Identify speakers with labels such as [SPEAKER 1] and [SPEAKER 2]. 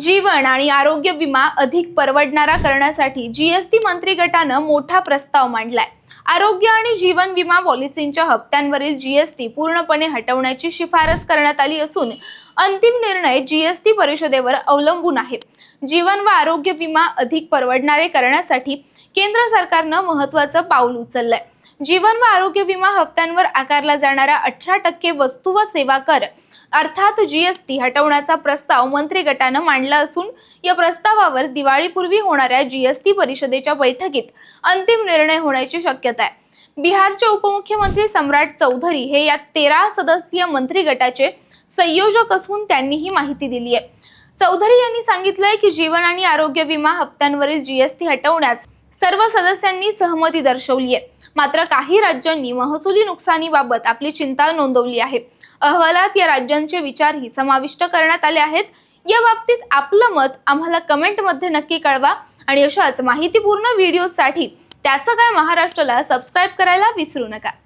[SPEAKER 1] जीवन आणि आरोग्य विमा अधिक परवडणारा करण्यासाठी जीएसटी मंत्री गटानं मोठा प्रस्ताव मांडलाय. आरोग्य आणि जीवन विमा पॉलिसींच्या हप्त्यांवरील जीएसटी पूर्णपणे हटवण्याची शिफारस करण्यात आली असून अंतिम निर्णय जीएसटी परिषदेवर अवलंबून आहे. जीवन व आरोग्य विमा अधिक परवडणारे करण्यासाठी केंद्र सरकारनं महत्वाचं पाऊल उचललंय. जीवन व आरोग्य विमा हप्त्यांवर आकारला जाणारा अठरा टक्के वस्तू व सेवा कर अर्थात जीएसटी हटवण्याचा प्रस्ताव मंत्री गटानं मांडला असून या प्रस्तावावर दिवाळीपूर्वी होणाऱ्या जीएसटी परिषदेच्या बैठकीत अंतिम निर्णय होण्याची शक्यता आहे. बिहारचे उपमुख्यमंत्री सम्राट चौधरी हे या तेरा सदस्यीय मंत्री गटाचे संयोजक असून त्यांनी ही माहिती दिली आहे. चौधरी यांनी सांगितलंय की जीवन आणि आरोग्य विमा हप्त्यांवरील जीएसटी हटवण्यास सर्व सदस्यांनी सहमती दर्शवली आहे. मात्र काही राज्यांनी महसुली नुकसानीबाबत आपली चिंता नोंदवली आहे. अहवालात या राज्यांचे विचारही समाविष्ट करण्यात आले आहेत. या बाबतीत आपलं मत आम्हाला कमेंटमध्ये नक्की कळवा आणि अशाच माहितीपूर्ण व्हिडिओसाठी त्याचं काय महाराष्ट्राला सबस्क्राईब करायला विसरू नका.